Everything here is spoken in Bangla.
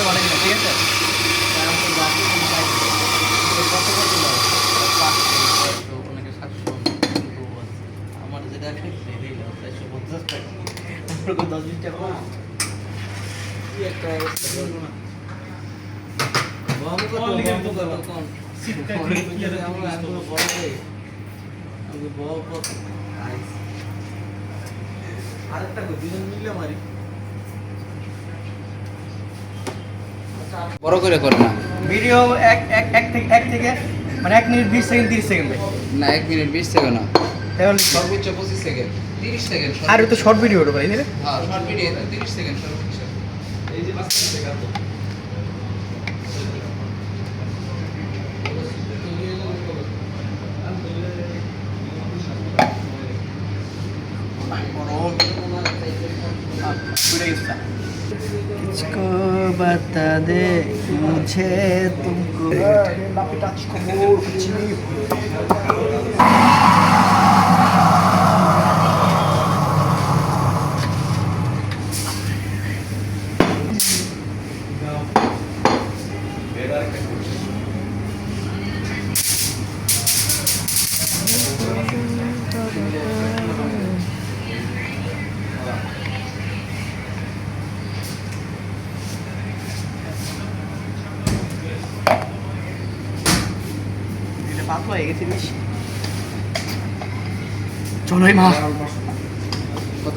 করে অনেক না ঠিক আছে? আমার যেটা সেটাই চারশো পঞ্চাশ টাকা। আমার দশ বিশ টাকা? একটা অবস্থা বলব না বাবু কত, বাবু কত, কম। আমরা এখনও বড় হয়ে, আমাকে বড় কত? আইস। আরেকটা কই, দুজন মিলে মারি বড় করে করে না। ভিডিও এক এক এক থেকে এক থেকে মানে এক মিনিট বিশ সেকেন্ড তিরিশ সেকেন্ড। না এক মিনিট বিশ সেকেন্ড না। তাহলে সর্বোচ্চ পঁচিশ সেকেন্ড। তিরিশ সেকেন্ড আর তো শর্ট ভিডিও ওটা তাই হ্যাঁ শর্ট ভিডিও তিরিশ সেকেন্ড সর্বোচ্চ। এই যে পাঁচটা টাকা তো किसको बता दे मुझे तुमको পাতলা হয়ে গেছে চলোই মা। কত?